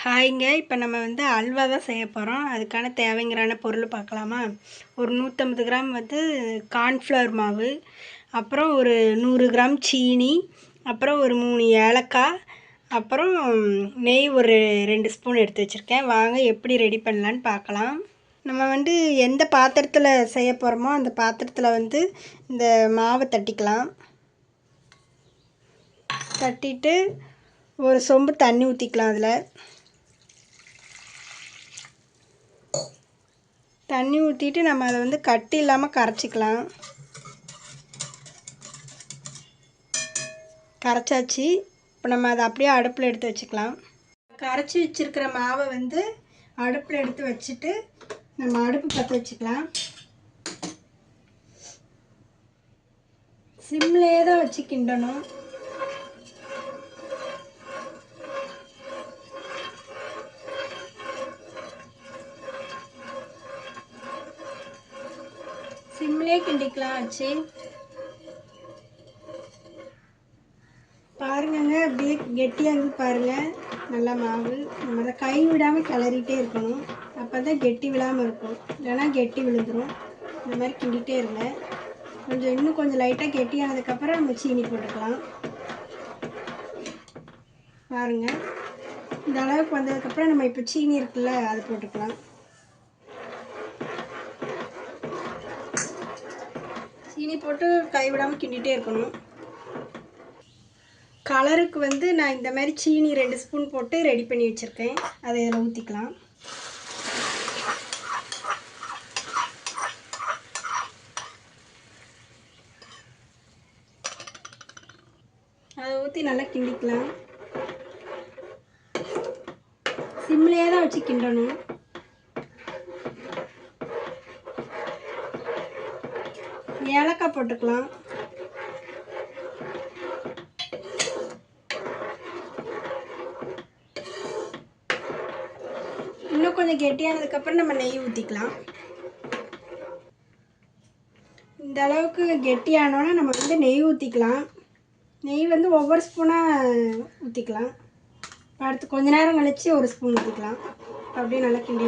ஹாய்ங்க. இப்போ நம்ம வந்து அல்வா தான் செய்ய போகிறோம் அதுக்கான தேவைங்கிறான பொருள் பார்க்கலாமா? ஒரு நூற்றம்பது கிராம் வந்து கார்ன்ஃப்ளவர் மாவு அப்புறம் ஒரு நூறு கிராம் சீனி அப்புறம் ஒரு மூணு ஏலக்காய் அப்புறம் நெய் ஒரு ரெண்டு ஸ்பூன் எடுத்து வச்சுருக்கேன். வாங்க எப்படி ரெடி பண்ணலான்னு பார்க்கலாம். நம்ம வந்து எந்த பாத்திரத்தில் செய்ய போகிறோமோ அந்த பாத்திரத்தில் வந்து இந்த மாவை தட்டிக்கலாம். தட்டிட்டு ஒரு சொம்பு தண்ணி ஊற்றிக்கலாம் அதில். தண்ணி ஊற்றிட்டு நம்ம அதை வந்து கட்டி இல்லாமல் கரைச்சிக்கலாம். கரைச்சாச்சு. இப்போ நம்ம அதை அப்படியே அடுப்பில் எடுத்து வச்சுக்கலாம். கரைச்சி வச்சுருக்கிற மாவை வந்து அடுப்பில் எடுத்து வச்சுட்டு நம்ம அடுப்பு பற்ற வச்சுக்கலாம். சிம்லேயே தான் வச்சு கிண்டணும் சிம்லேயே கிண்டிக்கலாம் வச்சு பாருங்கங்க அப்படியே கெட்டியாக இருந்து பாருங்க. நல்லா மாவு. நம்ம அதை கை விடாமல் கிளறிட்டே இருக்கணும். அப்போ தான் கெட்டி விழாமல் இருக்கும். இல்லைன்னா கெட்டி விழுந்துடும் இந்த மாதிரி கிண்டிகிட்டே இருங்க. கொஞ்சம் இன்னும் கொஞ்சம் லைட்டாக கெட்டியானதுக்கப்புறம் நம்ம சீனி போட்டுக்கலாம். பாருங்கள் இந்த அளவுக்கு வந்ததுக்கப்புறம் நம்ம இப்போ சீனி இருக்குல்ல அது போட்டுக்கலாம். சீனி போட்டு கைவிடாமல் கிண்டிகிட்டே இருக்கணும். கலருக்கு வந்து நான் இந்த மாதிரி சீனி ரெண்டு ஸ்பூன் போட்டு ரெடி பண்ணி வச்சுருக்கேன். அதை இதில் ஊற்றிக்கலாம் அதை ஊற்றி நல்லா கிண்டிக்கலாம். சிம்லேயே தான் வச்சு கிண்டணும். ஏலக்காய் போட்டுக்கலாம். இன்னும் கொஞ்சம் கெட்டியானதுக்கப்புறம் நம்ம நெய் ஊற்றிக்கலாம் இந்த அளவுக்கு கெட்டியானோன்னா நம்ம வந்து நெய் ஊற்றிக்கலாம் நெய் வந்து ஒவ்வொரு ஸ்பூனாக ஊற்றிக்கலாம் அடுத்து கொஞ்ச நேரம் கழித்து ஒரு ஸ்பூன் ஊற்றிக்கலாம் அப்படியே நல்லா கிண்டி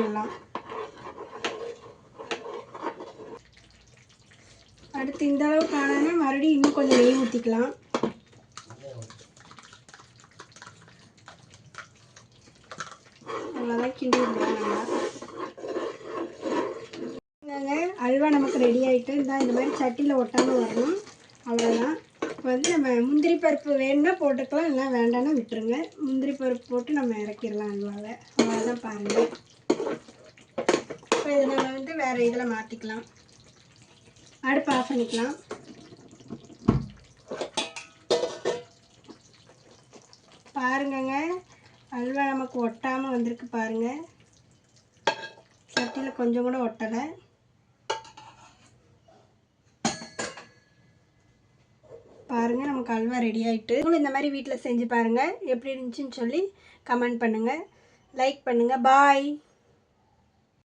அடுத்து இந்த அளவுக்கு ஆனால் மறுபடியும் இன்னும் கொஞ்சம் நெய் ஊற்றிக்கலாம் அவ்வளோதான் கிண்டி நல்லா. அல்வா நமக்கு ரெடி ஆகிட்டு இந்த இந்த மாதிரி சட்டியில் ஒட்டாமல் வரணும். அவ்வளோதான் இப்போ வந்து நம்ம முந்திரி பருப்பு வேணும்னா போட்டுக்கலாம் இல்லை வேண்டாம்னா விட்டுருங்க. முந்திரி பருப்பு போட்டு நம்ம இறக்கிடலாம் அல்வாவை. அவ்வளோதான் பாருங்கள் இப்போ இதை நம்ம வந்து வேறு இதில் மாற்றிக்கலாம் அடுப்பு ஆஃப் பண்ணிக்கலாம். பாருங்கங்க. அல்வா நமக்கு ஒட்டாமல் வந்திருக்கு பாருங்கள் சட்டியில் கொஞ்சம் கூட ஒட்டலை. பாருங்கள் நமக்கு அல்வா ரெடி ஆகிட்டு இந்த மாதிரி வீட்டில் செஞ்சு பாருங்கள் எப்படி இருந்துச்சுன்னு சொல்லி கமெண்ட் பண்ணுங்கள் லைக் பண்ணுங்கள் பாய்